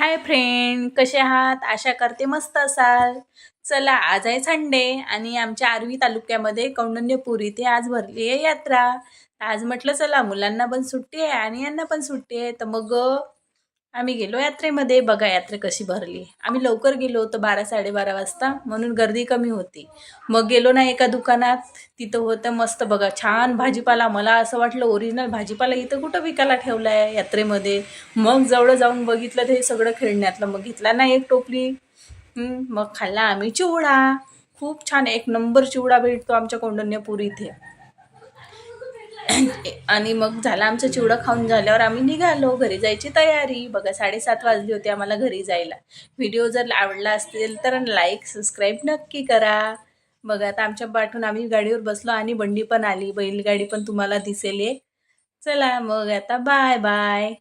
Hi friend कसे आहात? आशा करते मस्त असाल. चला आज आहे संडे आणि आमच्या आर्वी तालुक्यामध्ये कौंडण्यपूर इथे आज भरली आहे यात्रा. आज म्हटलं चला मुलांना पण सुट्टी आहे आणि यांना पण सुट्टी आहे. तर मग आम्ही गेलो यात्रेमध्ये. बघा यात्रा कशी भरली. आम्ही लवकर गेलो होतो बारा साडेबारा वाजता. म्हणून गर्दी कमी होती. मग गेलो ना एका दुकानात. तिथं होतं मस्त. बघा छान भाजीपाला. मला असं वाटलं ओरिजिनल भाजीपाला इथं कुठं विकायला ठेवला आहे यात्रेमध्ये. मग जवळ जाऊन बघितलं ते सगळं खेळण्यातलं. मग घेतला ना एक टोपली. मग खाल्ला आम्ही चिवडा. खूप छान. एक नंबर चिवडा भेटतो आमच्या कौंडण्यपूर इथे. आणि मग झाला आमचं चिवडा खाऊन झाल्यावर आम्ही निघालो. घरी जायची तयारी. बघा साडेसात वाजली होती आम्हाला घरी जायला. व्हिडिओ जर आवडला असेल तर लाईक सबस्क्राईब नक्की करा. बघा आता आमच्या पाठून आम्ही गाडीवर बसलो आणि बंडी पण आली. बैलगाडी पण तुम्हाला दिसेल चला मग आता बाय बाय